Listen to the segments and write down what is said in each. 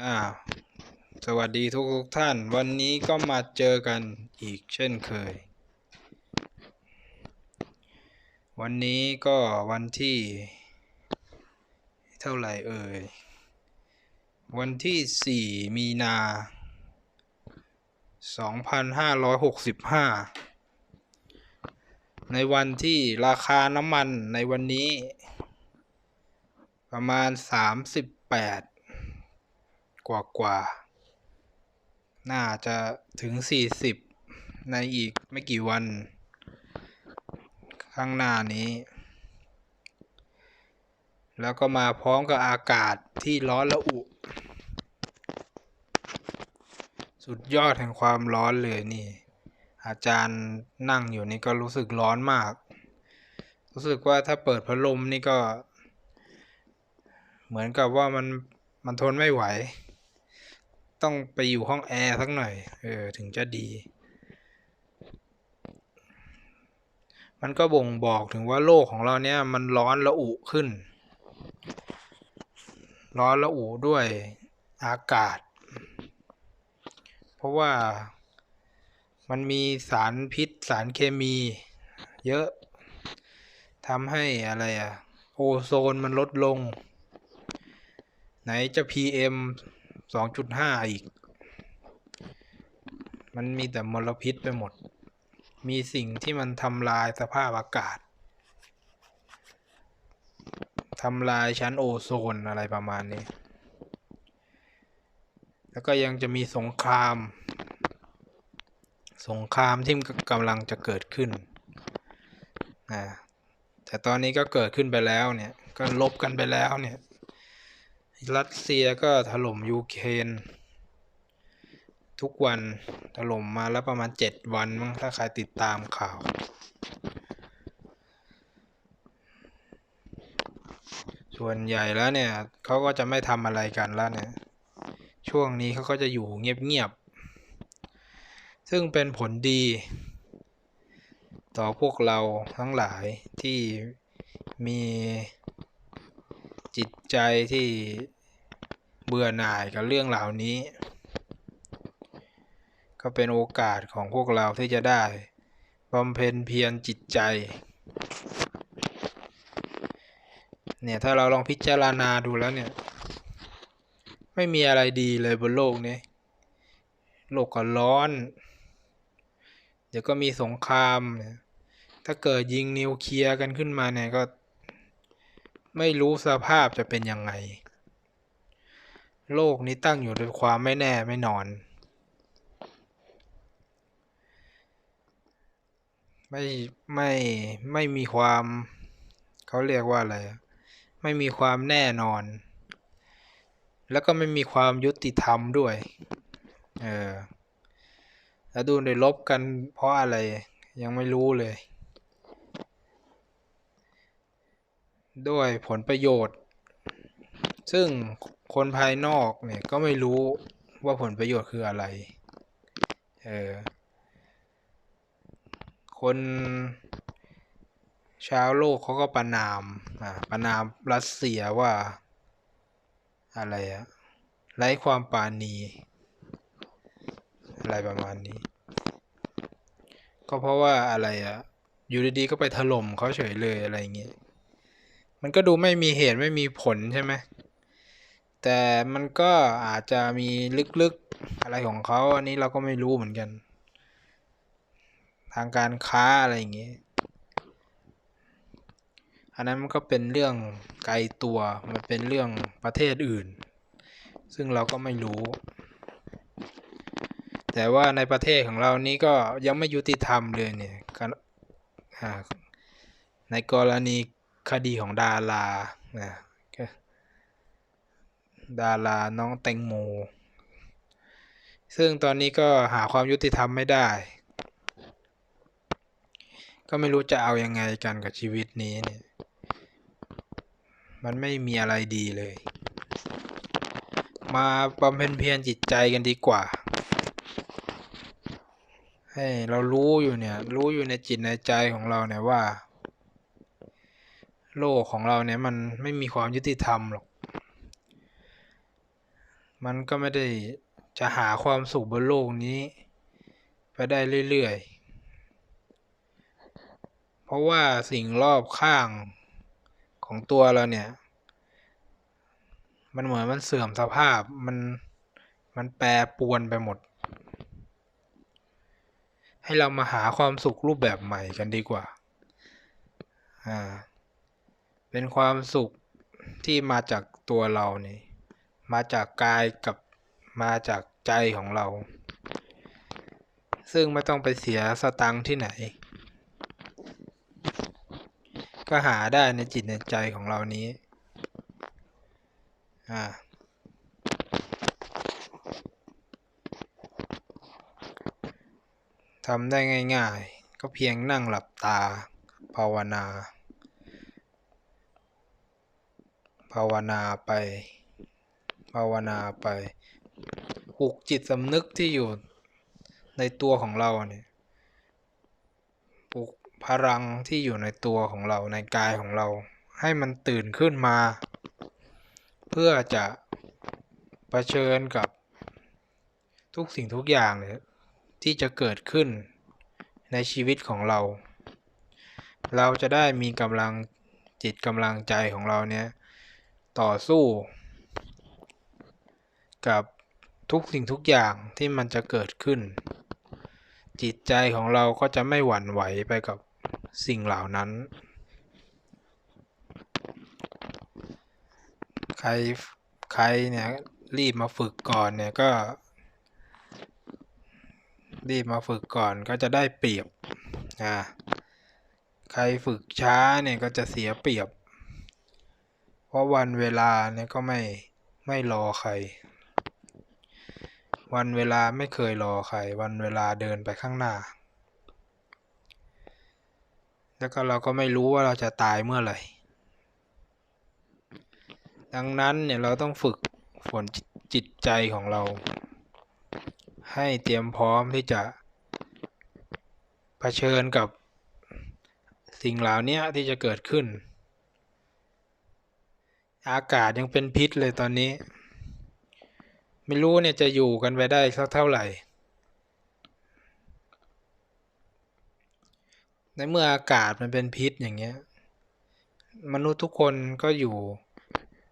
อ่าสวัสดีทุกทุกท่าน วันนี้ก็มาเจอกันอีกเช่นเคย วันนี้ก็วันที่ เท่าไหร่เอ่ย วันที่ 4 มีนา 2565 ในวันที่ราคาน้ำมันในวันนี้ ประมาณ 38 กว่ากว่า น่าจะถึง 40 ในอีกไม่กี่วัน ข้างหน้านี้ แล้วก็มาพร้อมกับอากาศที่ร้อนระอุ สุดยอดแห่งความร้อนเลยนี่ อาจารย์นั่งอยู่นี่ก็รู้สึกร้อนมาก รู้สึกว่าถ้าเปิดพัดลมนี่ก็ เหมือนกับว่ามันมันทนไม่ไหว ต้องไปอยู่ห้องแอร์สักหน่อยเออถึงจะดี มันก็บ่งบอกถึงว่าโลกของเราเนี่ยมันร้อนระอุขึ้น ร้อนระอุด้วยอากาศ เพราะว่ามันมีสารพิษสารเคมีเยอะทำให้อะไรอะโอโซนมันลดลง ไหนจะ PM 2.5อีก มันมีแต่มลพิษไปหมด มีสิ่งที่มันทำลายสภาพอากาศทำลายชั้นโอโซนอะไรประมาณนี้ แล้วก็ยังจะมีสงคราม สงครามที่กำลังจะเกิดขึ้นนะแต่ตอนนี้ก็เกิดขึ้นไปแล้วเนี่ย ก็ลบกันไปแล้วเนี่ย รัสเซียก็ถล่มยูเครนทุกวันถล่มมาแล้วประมาณเจ็ดวันมั้งถ้าใครติดตามข่าว ส่วนใหญ่แล้วเนี่ยเขาก็จะไม่ทำอะไรกันแล้วเนี่ย ช่วงนี้เขาก็จะอยู่เงียบๆ ซึ่งเป็นผลดี ต่อพวกเราทั้งหลายที่มี จิตใจที่เบื่อหน่ายกับเรื่องเหล่านี้ ก็เป็นโอกาสของพวกเราที่จะได้บำเพ็ญเพียรจิตใจเนี่ยถ้าเราลองพิจารณาดูแล้วเนี่ย ไม่มีอะไรดีเลยบนโลกนี้ โลกก็ร้อน เดี๋ยวก็มีสงคราม ถ้าเกิดยิงนิวเคลียร์กันขึ้นมาเนี่ยก็ ไม่รู้สภาพจะเป็นยังไง โลกนี้ตั้งอยู่ด้วยความไม่แน่ไม่นอน ไม่ไม่ไม่มีความเขาเรียกว่าอะไร ไม่มีความแน่นอน แล้วก็ไม่มีความยุติธรรมด้วย เออแล้วดูในลบกันเพราะอะไรยังไม่รู้เลย ด้วยผลประโยชน์ ซึ่งคนภายนอกเนี่ยก็ไม่รู้ว่าผลประโยชน์คืออะไร เออ คนชาวโลกเขาก็ประนาม อ่า ประนามรัสเซียว่า อะไรอะไร้ความปาณีอะไรประมาณนี้ ก็เพราะว่าอะไรอะอยู่ดีๆก็ไปถล่มเขาเฉยเลยอะไรเงี้ย มันก็ดูไม่มีเหตุไม่มีผลใช่ไหมแต่มันก็อาจจะมีลึกๆอะไรของเขาอันนี้เราก็ไม่รู้เหมือนกัน ทางการค้าอะไรอย่างเงี้ยอันนั้นมันก็เป็นเรื่องไกลตัวมันเป็นเรื่องประเทศอื่น ซึ่งเราก็ไม่รู้ แต่ว่าในประเทศของเรานี้ก็ยังไม่ยุติธรรมเลยเนี่ยในกรณี คดีของดารานะดาราน้องแตงโม ซึ่งตอนนี้ก็หาความยุติธรรมไม่ได้ ก็ไม่รู้จะเอายังไงกันกับชีวิตนี้เนี่ย มันไม่มีอะไรดีเลย มาบำเพ็ญเพียรจิตใจกันดีกว่า ให้เรารู้อยู่เนี่ย รู้อยู่ในจิตในใจของเราเนี่ยว่า โลกของเราเนี่ยมันไม่มีความยุติธรรมหรอก มันก็ไม่ได้จะหาความสุขบนโลกนี้ ไปได้เรื่อยๆ เพราะว่าสิ่งรอบข้างของตัวเราเนี่ย มันเหมือนมันเสื่อมสภาพ มัน มันแปรปรวนไปหมด ให้เรามาหาความสุขรูปแบบใหม่กันดีกว่า อ่า เป็นความสุขที่มาจากตัวเราเนี่ยมาจากกายกับมาจากใจของเรา ซึ่งไม่ต้องไปเสียสตังค์ที่ไหน ก็หาได้ในจิตในใจของเรานี้ อ่าทำได้ง่าย ๆ ก็เพียงนั่งหลับตา ภาวนา ภาวนาไป ภาวนาไปปลุกจิตสำนึกที่อยู่ในตัวของเราเนี่ยปลุกพลังที่อยู่ในตัวของเราในกายของเรา ให้มันตื่นขึ้นมา เพื่อจะะเผชิญกับทุกสิ่งทุกอย่างเนี่ยที่จะเกิดขึ้นในชีวิตของเรา เราจะได้มีกำลังจิตกำลังใจของเราเนี่ย ต่อสู้ กับทุกสิ่งทุกอย่างที่มันจะเกิดขึ้น จิตใจของเราก็จะไม่หวั่นไหวไปกับสิ่งเหล่านั้น ใครใครเนี่ยรีบมาฝึกก่อนเนี่ยก็ รีบมาฝึกก่อนก็จะได้เปรียบอ่าใครฝึกช้าเนี่ยก็จะเสียเปรียบ เพราะวันเวลาเนี่ยก็ไม่ไม่รอใคร วันเวลาไม่เคยรอใคร วันเวลาเดินไปข้างหน้า แล้วก็เราก็ไม่รู้ว่าเราจะตายเมื่อไหร่ ดังนั้นเนี่ยเราต้องฝึกฝนจิตใจของเรา ให้เตรียมพร้อมที่จะเผชิญกับสิ่งเหล่านี้ที่จะเกิดขึ้น อากาศยังเป็นพิษเลยตอนนี้ ไม่รู้เนี่ยจะอยู่กันไปได้สักเท่าไหร่ ในเมื่ออากาศมันเป็นพิษอย่างเงี้ย มนุษย์ทุกคนก็อยู่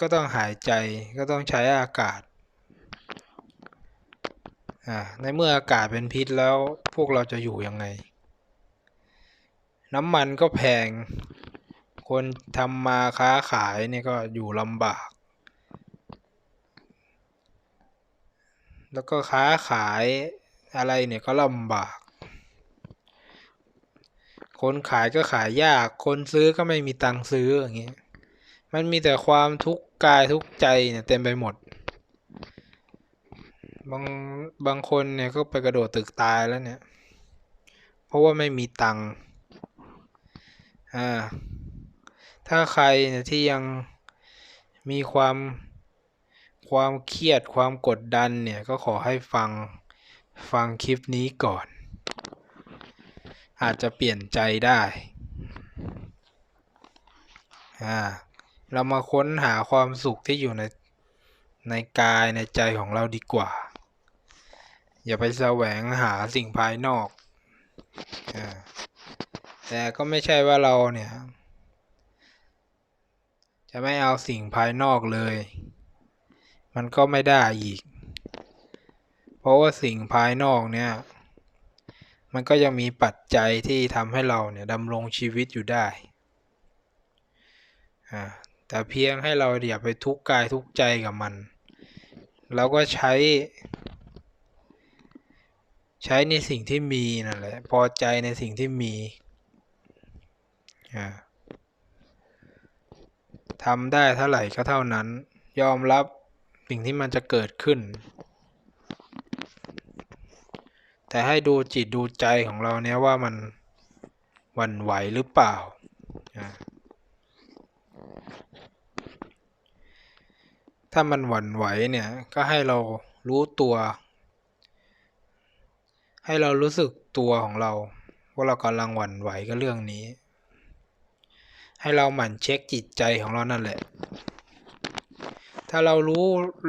ก็ต้องหายใจก็ต้องใช้อากาศอ่าในเมื่ออากาศเป็นพิษแล้วพวกเราจะอยู่ยังไง น้ำมันก็แพง คนทำมาค้าขายนี่ก็อยู่ลำบาก แล้วก็ค้าขายอะไรเนี่ยก็ลำบาก คนขายก็ขายยาก คนซื้อก็ไม่มีตังค์ซื้ออย่างเงี้ย มันมีแต่ความทุกข์กายทุกข์ใจเนี่ยเต็มไปหมด บางบางคนเนี่ยก็ไปกระโดดตึกตายแล้วเนี่ย เพราะว่าไม่มีตังค์ อ่า ถ้าใครเนี่ยที่ยังมีความความเครียดความกดดันเนี่ยก็ขอให้ฟังฟังคลิปนี้ก่อน อาจจะเปลี่ยนใจได้อ่าเรามาค้นหาความสุขที่อยู่ในในกายในใจของเราดีกว่า อย่าไปแสวงหาสิ่งภายนอกอแต่ก็ไม่ใช่ว่าเราเนี่ย จะไม่เอาสิ่งภายนอกเลย มันก็ไม่ได้อีก เพราะว่าสิ่งภายนอกเนี่ย มันก็ยังมีปัจจัยที่ทำให้เราเนี่ยดำรงชีวิตอยู่ได้ แต่เพียงให้เราอย่าไปทุกข์กายทุกข์ใจกับมัน เราก็ใช้ ใช้ในสิ่งที่มีนั่นแหละ พอใจในสิ่งที่มี อ่า ทำได้เท่าไหร่ก็เท่านั้น ยอมรับสิ่งที่มันจะเกิดขึ้น แต่ให้ดูจิตดูใจของเราเนี้ยว่ามันหวั่นไหวหรือเปล่า ถ้ามันหวั่นไหวเนี่ยก็ให้เรารู้ตัว ให้เรารู้สึกตัวของเรา ว่าเรากำลังหวั่นไหวกับเรื่องนี้ ให้เราหมั่นเช็คจิตใจของเรานั่นแหละ ถ้าเรารู้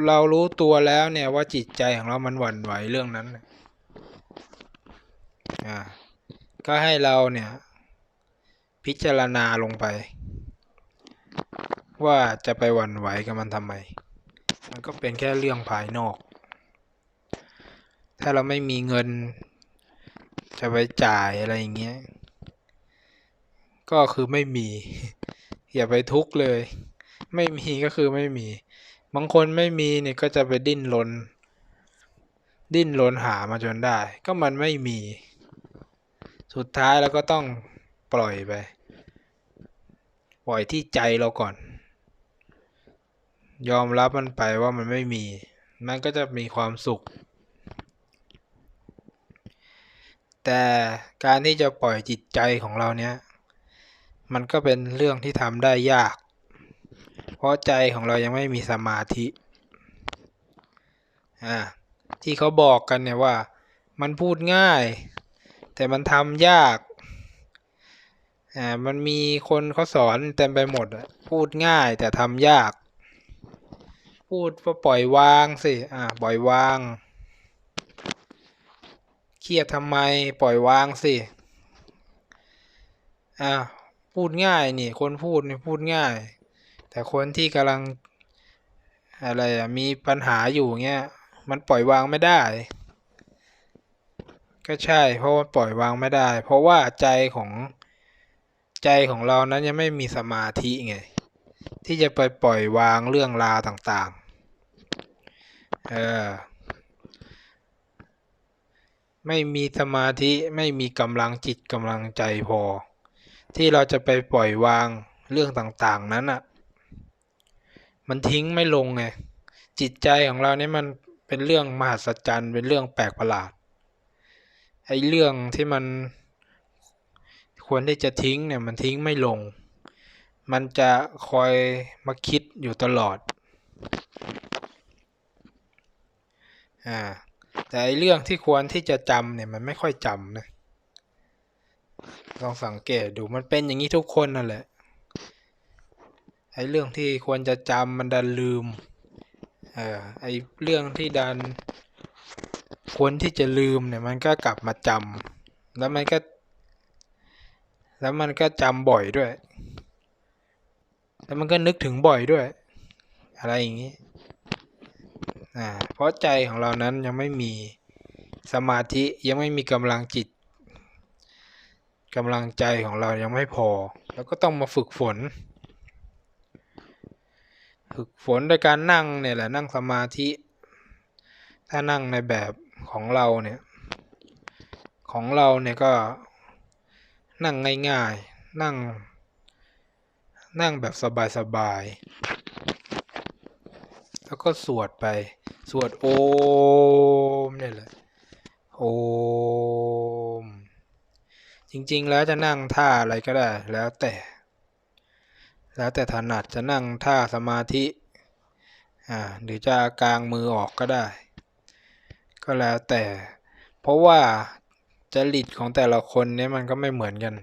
เรารู้ตัวแล้วเนี่ยว่าจิตใจของเรามันหวั่นไหวเรื่องนั้นน่ะอ่าก็ให้เราเนี่ยพิจารณาลงไป ว่าจะไปหวั่นไหวกับมันทำไม มันก็เป็นแค่เรื่องภายนอก ถ้าเราไม่มีเงินจะไปจ่ายอะไรอย่างเงี้ย ก็คือไม่มี อย่าไปทุกข์เลย ไม่มีก็คือไม่มี บางคนไม่มีเนี่ยก็จะไปดิ้นรนดิ้นรนหามาจนได้ ก็มันไม่มี สุดท้ายเราก็ต้องปล่อยไป ปล่อยที่ใจเราก่อน ยอมรับมันไปว่ามันไม่มี มันก็จะมีความสุข แต่การที่จะปล่อยจิตใจของเราเนี้ย มันก็เป็นเรื่องที่ทำได้ยาก เพราะใจของเรายังไม่มีสมาธิอ่าที่เขาบอกกันเนี่ยว่า มันพูดง่าย แต่มันทำยากอ่ามันมีคนเขาสอนเต็มไปหมดพูดง่ายแต่ทำยาก พูดว่าปล่อยวางสิอ่าปล่อยวางเครียดทำไมปล่อยวางสิอ่า พูดง่ายนี่คนพูดนี่พูดง่าย แต่คนที่กำลังอะไรอะมีปัญหาอยู่เงี้ยมันปล่อยวางไม่ได้ ก็ใช่เพราะว่าปล่อยวางไม่ได้ เพราะว่าใจของใจของเรานั้นยังไม่มีสมาธิไงที่จะไปปล่อยวางเรื่องราวต่างๆ เออ ไม่มีสมาธิไม่มีกำลังจิตกำลังใจพอ ที่เราจะไปปล่อยวางเรื่องต่างๆนั้นอะ มันทิ้งไม่ลงไงจิตใจของเราเนี่ยมันเป็นเรื่องมหัศจรรย์เป็นเรื่องแปลกประหลาดไอ้เรื่องที่มันควรที่จะทิ้งเนี่ยมันทิ้งไม่ลง มันจะคอยมาคิดอยู่ตลอดอ่าแต่ไอ้เรื่องที่ควรที่จะจำเนี่ยมันไม่ค่อยจำนะ ลองสังเกตดูมันเป็นอย่างนี้ทุกคนนั่นแหละไอ้เรื่องที่ควรจะจำมันดันลืมเออไอ้เรื่องที่ดัน ควรที่จะลืมเนี่ยมันก็กลับมาจำแล้วมันก็ แล้วมันก็จำบ่อยด้วย แล้วมันก็นึกถึงบ่อยด้วย อะไรอย่างนี้อ่าเพราะใจของเรานั้นยังไม่มีสมาธิยังไม่มีกำลังจิต กำลังใจของเรายังไม่พอ แล้วก็ต้องมาฝึกฝน ฝึกฝนโดยการนั่งเนี่ยแหละนั่งสมาธิ ถ้านั่งในแบบของเราเนี่ย ของเราเนี่ยก็นั่งง่ายๆ นั่ง นั่งแบบสบายๆ แล้วก็สวดไป สวดโอมเนี่ยแหละ โอม จริงๆ แล้วจะนั่งท่าอะไรก็ได้ แล้วแต่ แล้วแต่ถนัดจะนั่งท่าสมาธิอ่าหรือจะกางมือออกก็ได้ ก็แล้วแต่ เพราะว่าจริตของแต่ละคนเนี่ยมันก็ไม่เหมือนกัน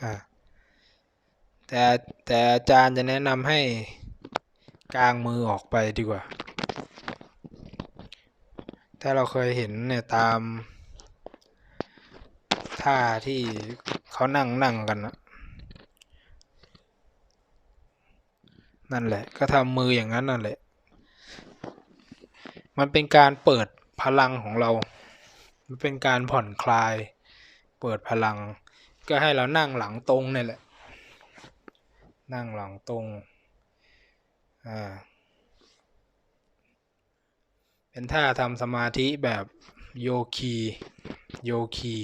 อ่าแต่แต่อาจารย์จะแนะนำให้กางมือออกไปดีกว่า ถ้าเราเคยเห็นเนี่ยตาม ท่าที่เขานั่งนั่งกันนะนั่นแหละ ก็ทำมืออย่างนั้นนั่นแหละ มันเป็นการเปิดพลังของเรา มันเป็นการผ่อนคลาย เปิดพลัง ก็ให้เรานั่งหลังตรงนี่แหละ นั่งหลังตรง อ่า เป็นท่าทำสมาธิแบบโยคี โยคี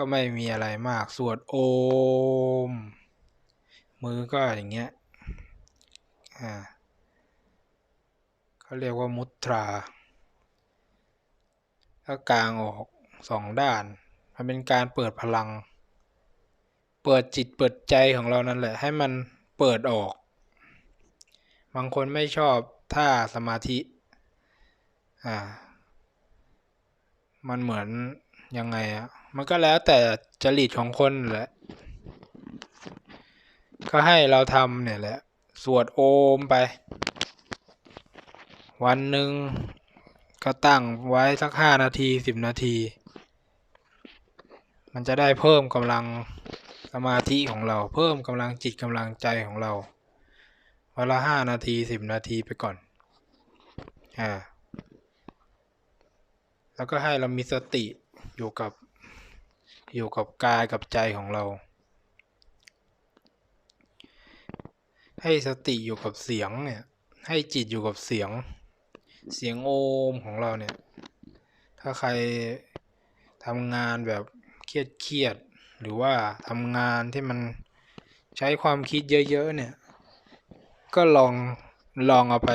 ก็ไม่มีอะไรมาก สวดโอม มือก็อย่างเงี้ย อ่าเขาเรียกว่ามุตราก็กลางออกสองด้าน มันเป็นการเปิดพลัง เปิดจิตเปิดใจของเรานั่นแหละ ให้มันเปิดออก บางคนไม่ชอบท่าสมาธิ อ่า มันเหมือน ยังไงอะมันก็แล้วแต่จริตของคนแหละ ก็ให้เราทำเนี่ยแหละ สวดโอมไป วันหนึ่งก็ตั้งไว้สักห้านาทีสิบนาที มันจะได้เพิ่มกำลังสมาธิของเรา เพิ่มกำลังจิตกำลังใจของเราวันละห้านาทีสิบนาทีไปก่อน อ่า แล้วก็ให้เรามีสติ อยู่กับอยู่กับกายกับใจของเรา ให้สติอยู่กับเสียงเนี่ย ให้จิตอยู่กับเสียง เสียงโอมของเราเนี่ย ถ้าใครทำงานแบบเครียดเครียดหรือว่าทำงานที่มันใช้ความคิดเยอะ ๆ เนี่ย ก็ลองลองเอาไป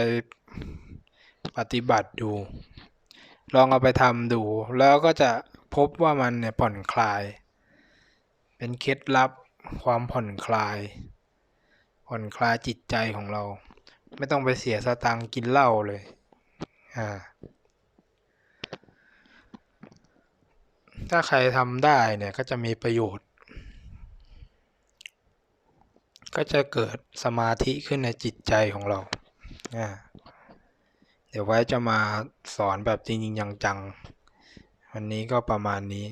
ปฏิบัติดู ลองเอาไปทำดู แล้วก็จะ พบว่ามันเนี่ยผ่อนคลาย เป็นเคล็ดลับความผ่อนคลาย ผ่อนคลายจิตใจของเรา ไม่ต้องไปเสียสตังค์กินเหล้าเลยอ่าถ้าใครทำได้เนี่ยก็จะมีประโยชน์ ก็จะเกิดสมาธิขึ้นในจิตใจของเราอ่าเดี๋ยวไว้จะมาสอนแบบจริงๆจังๆ วันนี้ก็ประมาณนี้